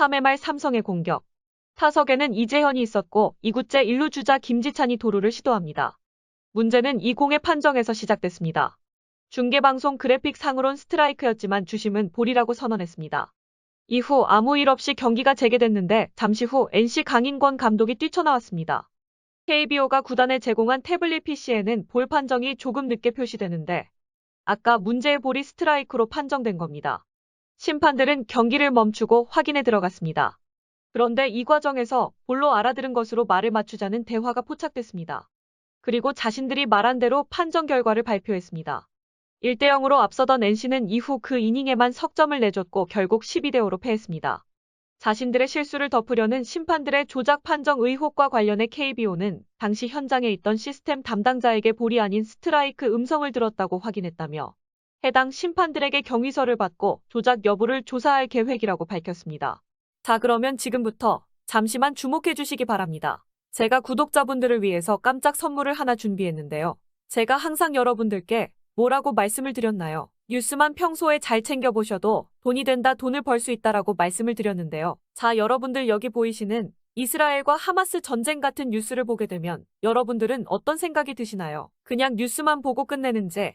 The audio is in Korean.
3회 말 삼성의 공격. 타석에는 이재현이 있었고 2구째 1루 주자 김지찬이 도루를 시도합니다. 문제는 이 공의 판정에서 시작됐습니다. 중계방송 그래픽 상으론 스트라이크였지만 주심은 볼이라고 선언했습니다. 이후 아무 일 없이 경기가 재개됐는데 잠시 후 NC 강인권 감독이 뛰쳐나왔습니다. KBO가 구단에 제공한 태블릿 PC에는 볼 판정이 조금 늦게 표시되는데 아까 문제의 볼이 스트라이크로 판정된 겁니다. 심판들은 경기를 멈추고 확인에 들어갔습니다. 그런데 이 과정에서 볼로 알아들은 것으로 말을 맞추자는 대화가 포착됐습니다. 그리고 자신들이 말한 대로 판정 결과를 발표했습니다. 1대 0으로 앞서던 NC는 이후 그 이닝에만 석점을 내줬고 결국 12대 5로 패했습니다. 자신들의 실수를 덮으려는 심판들의 조작 판정 의혹과 관련해 KBO는 당시 현장에 있던 시스템 담당자에게 볼이 아닌 스트라이크 음성을 들었다고 확인했다며 해당 심판들에게 경위서를 받고 조작 여부를 조사할 계획이라고 밝혔습니다. 자, 그러면 지금부터 잠시만 주목해 주시기 바랍니다. 제가 구독자분들을 위해서 깜짝 선물을 하나 준비했는데요. 제가 항상 여러분들께 뭐라고 말씀을 드렸나요? 뉴스만 평소에 잘 챙겨보셔도 돈이 된다, 돈을 벌 수 있다라고 말씀을 드렸는데요. 자, 여러분들 여기 보이시는 이스라엘과 하마스 전쟁 같은 뉴스를 보게 되면 여러분들은 어떤 생각이 드시나요? 그냥 뉴스만 보고 끝내는지